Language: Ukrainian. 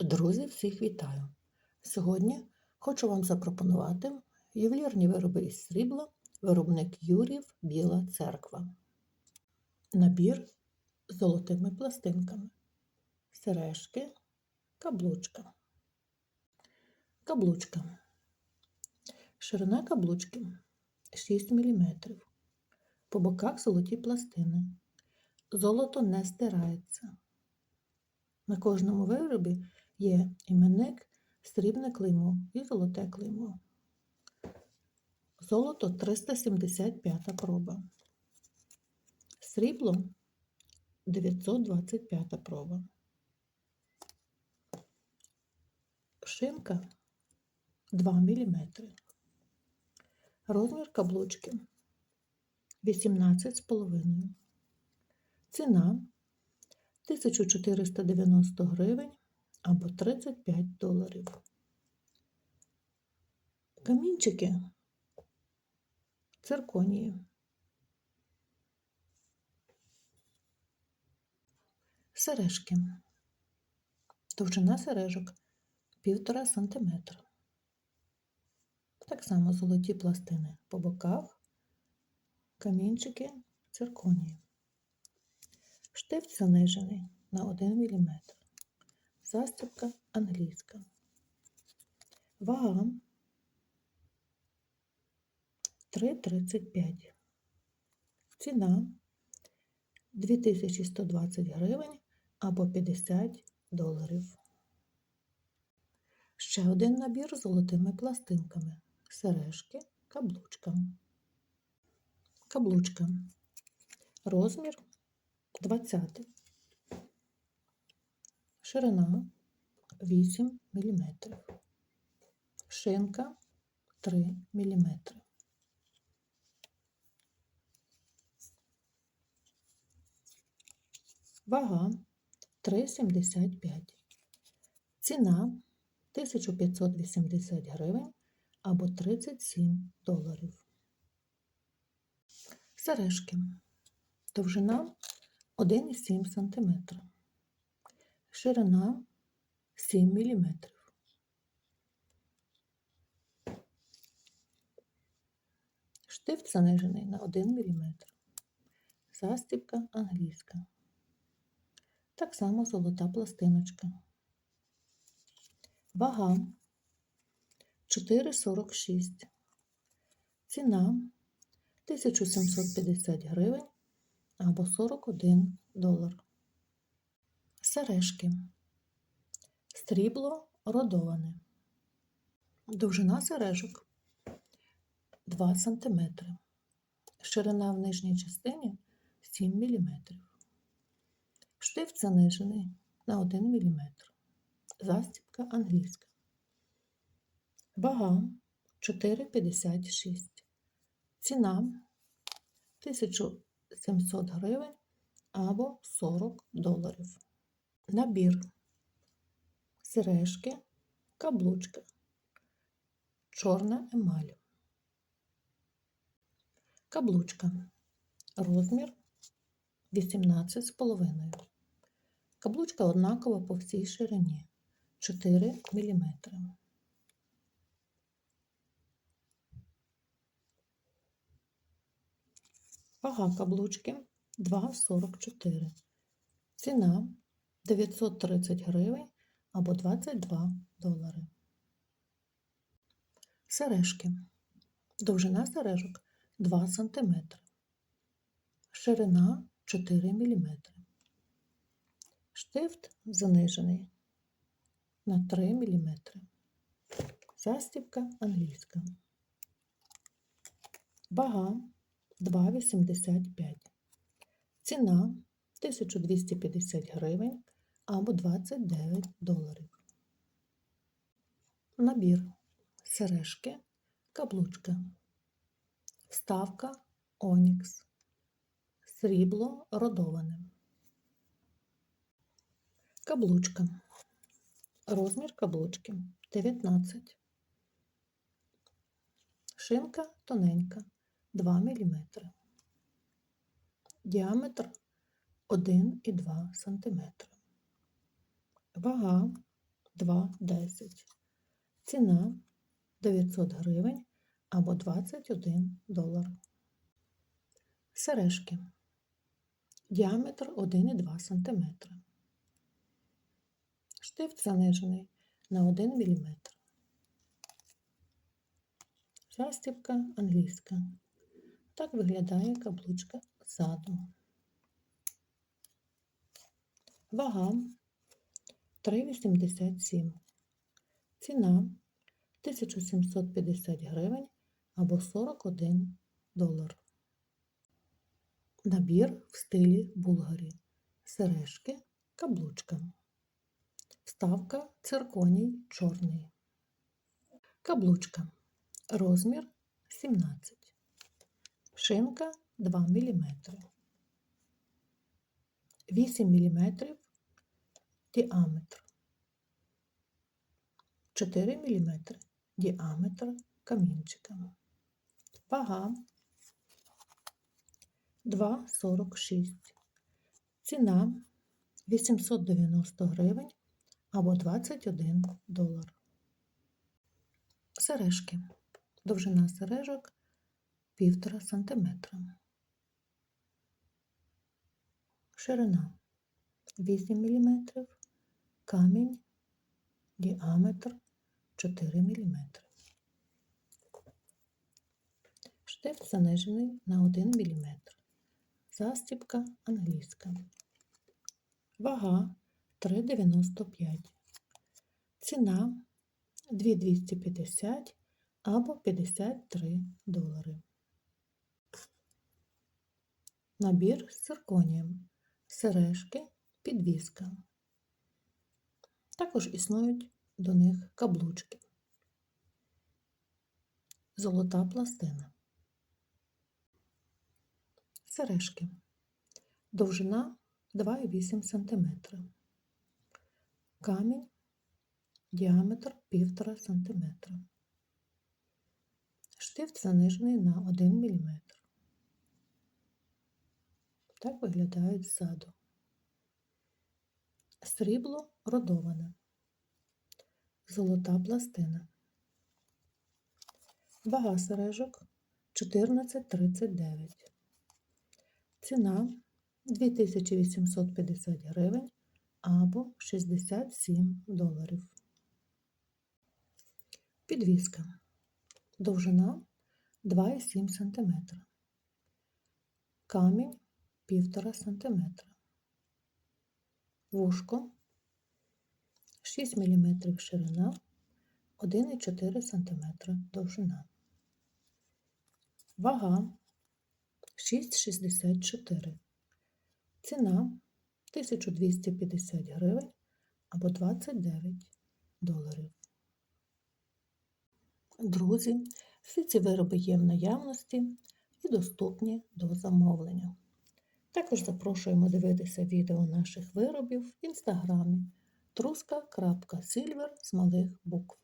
Друзі, всіх вітаю! Сьогодні хочу вам запропонувати ювелірні вироби із срібла, виробник Юрів Біла Церква. Набір з золотими пластинками, сережки, каблучка. Каблучка. Ширина каблучки 6 мм. По боках золоті пластини. Золото не стирається. На кожному виробі є іменник, срібне клеймо і золоте клеймо. Золото 375 проба. Срібло 925 проба. Шинка 2 мм. Розмір каблучки 18,5. Ціна 1490 гривень або 35 доларів. Камінчики цирконії. Сережки. Довжина сережок 1,5 см. Так само золоті пластини по боках, камінчики цирконії. Штифт занижений на 1 мм. Застібка англійська. Вага 3,35. Ціна 2120 гривень або 50 доларів. Ще один набір з золотими пластинками. Сережки, каблучка. Каблучка. Розмір 20. Ширина 8 мм. Шинка 3 мм. Вага 3,75. Ціна 1580 гривень або 37 доларів. Сережки. Довжина 1,7 см. Ширина 7 мм. Штифт занижений на 1 мм. Застібка англійська. Так само золота пластиночка. Вага 4,46. Ціна 1750 гривень або 41 долар. Сережки. Стрібло родоване. Довжина сережок 2 см. Ширина в нижній частині 7 мм. Штифт занижений на 1 мм. Застібка англійська. Вага 4,56. Ціна 1700 гривень або 40 доларів. Набір. Сережки, каблучка, чорна емаль. Каблучка. Розмір 18,5. Каблучка однакова по всій ширині 4 мм. Вага каблучки 2,44. Ціна 930 гривень або 22 долари. Сережки. Довжина сережок 2 см. Ширина 4 мм. Штифт занижений на 3 мм. Застібка англійська. Вага 2,85. Ціна 1250 гривень або 29 доларів. Набір сережки, каблучка, вставка Онікс, срібло родоване. Каблучка. Розмір каблучки 19. Шинка тоненька 2 мм. Діаметр 1,2 см. Вага 2,10. Ціна 900 гривень або 21 долар. Сережки. Діаметр 1,2 см. Штифт занижений на 1 мм. Застібка англійська. Так виглядає каблучка ззаду. Вага 3,87. Ціна 1750 гривень або 41 долар. Набір в стилі булгарі. Сережки, каблучка. Вставка цирконій чорний. Каблучка. Розмір 17. Шинка 2 мм. 8 мм діаметр. 4 мм діаметр камінчика. Вага 2,46. Ціна 890 гривень або 21 долар. Сережки. Довжина сережок 1,5 см. Ширина 8 мм. Камінь. Діаметр 4 мм. Штифт занижений на 1 мм. Застібка англійська. Вага 3,95. Ціна 2,250 або 53 долари. Набір з цирконієм. Сережки, підвіска. Також існують до них каблучки. Золота пластина. Сережки. Довжина 2,8 см. Камінь. Діаметр 1,5 см. Штифт занижений на 1 мм. Так виглядають ззаду. Срібло родоване. Золота пластина. Вага сережок 14,39. Ціна 2850 гривень або 67 доларів. Підвіска. Довжина 2,7 см. Камінь 1,5 см. Вушко 6 мм ширина, 1,4 см довжина. Вага 6,64. Ціна 1250 гривень або 29 доларів. Друзі, всі ці вироби є в наявності і доступні до замовлення. Також запрошуємо дивитися відео наших виробів в інстаграмі truska.silver з малих букв.